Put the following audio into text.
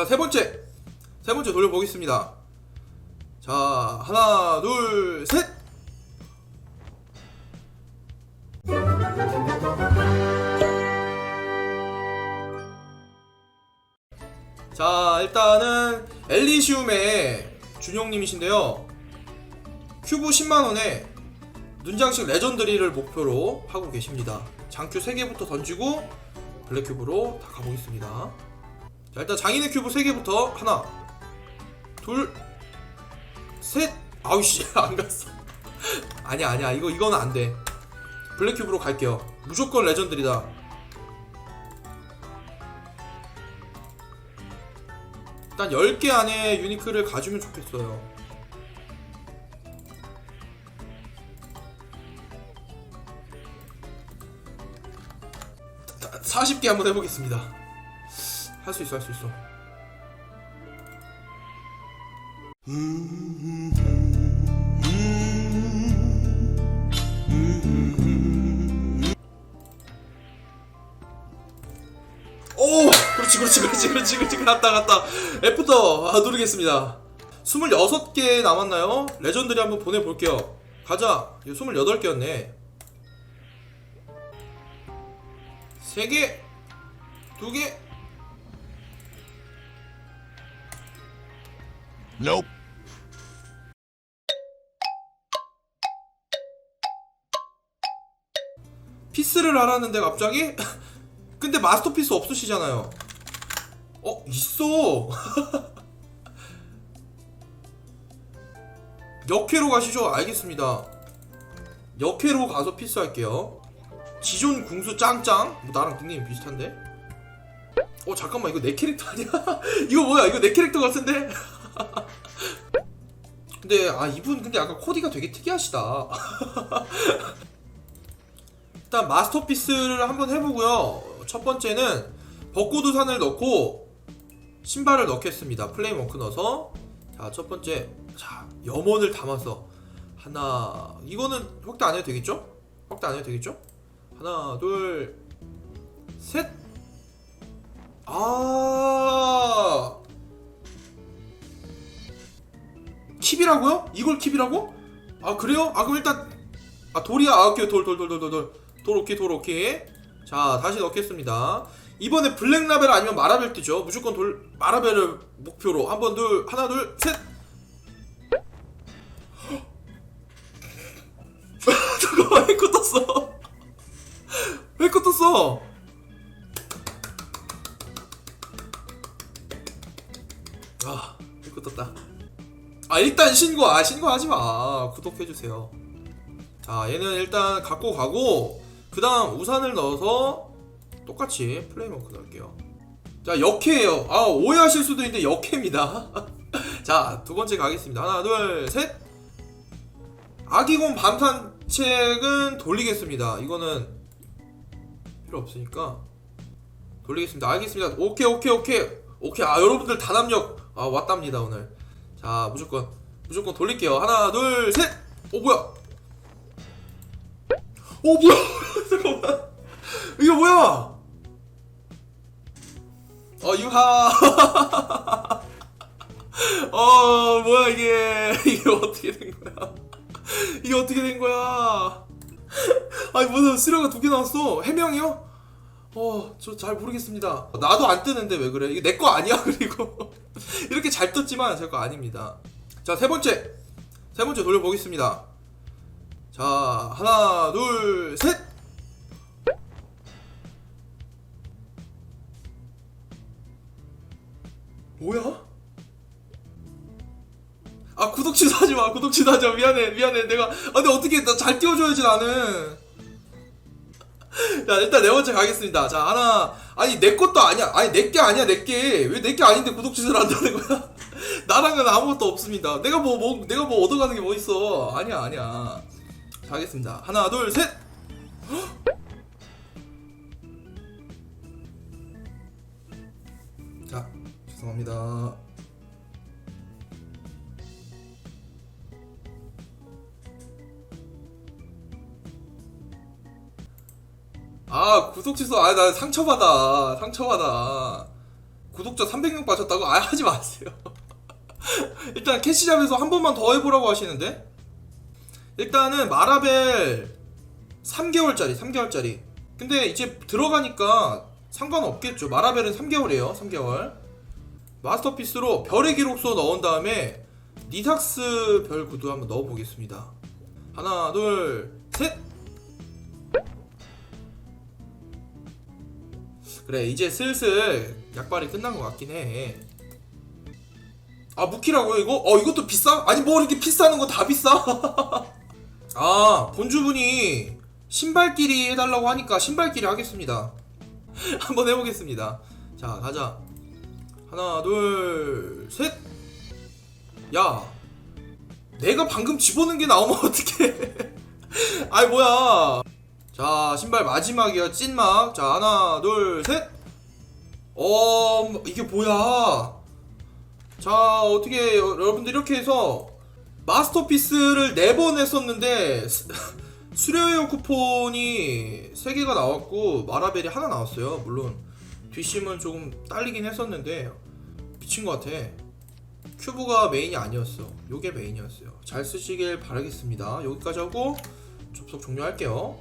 자, 세 번째. 세 번째 돌려보겠습니다. 자, 하나, 둘, 셋! 자, 일단은 엘리시움의 준영님이신데요. 큐브 10만원에 눈장식 레전드리를 목표로 하고 계십니다. 장큐 3개부터 던지고 블랙큐브로 다 가보겠습니다. 자, 일단 장인의 큐브 3개부터 하나, 둘, 셋. 아우씨, 안 갔어. 아니야, 아니야. 이거, 이거는 안 돼. 블랙 큐브로 갈게요. 무조건 레전드리다. 일단 10개 안에 유니크를 가주면 좋겠어요. 40개 한번 해보겠습니다. 할 수 있어, 할 수 있어. 오! 그렇지, 그렇지, 그렇지, 그렇지, 그렇지, 갔다, 갔다. F부터 아, 누르겠습니다. 26개 남았나요? 레전드리 한번 보내볼게요. 가자. 이거 28개였네. 3개, 2개, Nope. 피스를 하라는데 갑자기? 근데 마스터피스 없으시잖아요. 어, 있어! 역회로 가시죠? 알겠습니다. 역회로 가서 피스 할게요. 지존 궁수 짱짱? 뭐 나랑 닉네임 비슷한데? 어, 잠깐만, 이거 내 캐릭터 아니야? 이거 뭐야? 이거 내 캐릭터 같은데? 근데, 아, 이분 근데 약간 코디가 되게 특이하시다. 일단 마스터피스를 한번 해보고요. 첫 번째는 벚고두산을 넣고 신발을 넣겠습니다. 플레이워크 넣어서 자 첫 번째 자 염원을 담아서 하나 이거는 확대 안 해도 되겠죠? 확대 안 해도 되겠죠? 하나 둘 셋. 아 킵이라고요? 이걸 킵이라고? 아 그래요? 아 그럼 일단 아 돌이야. 아 오케이. 돌돌 돌 돌돌 돌. 오케이 돌 오케이. 자 다시 넣겠습니다. 이번에 블랙 라벨 아니면 마라벨 뜨죠. 무조건 돌 마라벨을 목표로. 한 번 둘 하나 둘셋. 잠깐만 왜 떴어? 왜 떴어 아 일단 신고 아 신고하지 마. 구독해 주세요. 자 얘는 일단 갖고 가고 그 다음 우산을 넣어서 똑같이 플레이머크 넣을게요. 자 역해예요. 아 오해하실 수도 있는데 역해입니다. 자 두 번째 가겠습니다. 하나 둘 셋. 아기곰 밤산책은 돌리겠습니다. 이거는 필요 없으니까. 돌리겠습니다. 알겠습니다. 오케이 오케이 오케이. 오케이. 아 여러분들 단합력. 아 왔답니다 오늘 자 무조건 무조건 돌릴게요. 하나 둘셋오 뭐야? 오 뭐야? 잠깐만. 이게 뭐야? 어 유하. 어 뭐야 이게? 이게 어떻게 된 거야? 이게 어떻게 된 거야? 아니 무슨 수료가 두 개 나왔어? 해명이요? 어저 잘 모르겠습니다. 나도 안 뜨는데 왜 그래? 이게 내 거 아니야? 그리고 이렇게 잘 떴지만 제 거 아닙니다. 자 세 번째. 세 번째 돌려보겠습니다. 자 하나 둘 셋! 뭐야? 아 구독 취소하지 마. 구독 취소하지 마. 미안해. 미안해. 내가 아 근데 어떻게 나 잘 띄워줘야지 나는. 자 일단 네 번째 가겠습니다. 자 하나 아니 내 것도 아니야. 아니 내 게 아니야 내게왜 내 게 아닌데 구독 취소를 한다는 거야? 나랑은 아무것도 없습니다. 내가 뭐, 뭐 내가 뭐 얻어가는 게 뭐 있어? 아니야 아니야. 자 하겠습니다. 하나 둘셋! 자 죄송합니다 아 구독 취소 아 나 상처받아. 상처받아. 구독자 300명 빠졌다고? 아 하지 마세요. 일단 캐시잡에서 한 번만 더 해보라고 하시는데? 일단은 마라벨 3개월짜리 3개월짜리. 근데 이제 들어가니까 상관없겠죠. 마라벨은 3개월이에요 3개월. 마스터피스로 별의 기록소 넣은 다음에 니삭스 별 구두 한번 넣어보겠습니다. 하나 둘셋 그래 이제 슬슬 약발이 끝난 것 같긴 해. 아 무키라고요 이거? 어 이것도 비싸? 아니 뭐 이렇게 비싸는 거 다 비싸? 아 본주분이 신발끼리 해달라고 하니까 신발끼리 하겠습니다. 한번 해보겠습니다. 자 가자. 하나 둘 셋. 야 내가 방금 집어넣은 게 나오면 어떡해? 아이 뭐야? 자 신발 마지막이야. 찐막. 자 하나 둘셋어 이게 뭐야? 자 어떻게 여- 여러분들 이렇게 해서 마스터피스를 네번 했었는데 스- 수료회원 쿠폰이 3개가 나왔고 마라벨이 하나 나왔어요. 물론 뒷심은 조금 딸리긴 했었는데 미친 것 같아. 큐브가 메인이 아니었어. 요게 메인이었어요. 잘 쓰시길 바라겠습니다. 여기까지 하고 접속 종료할게요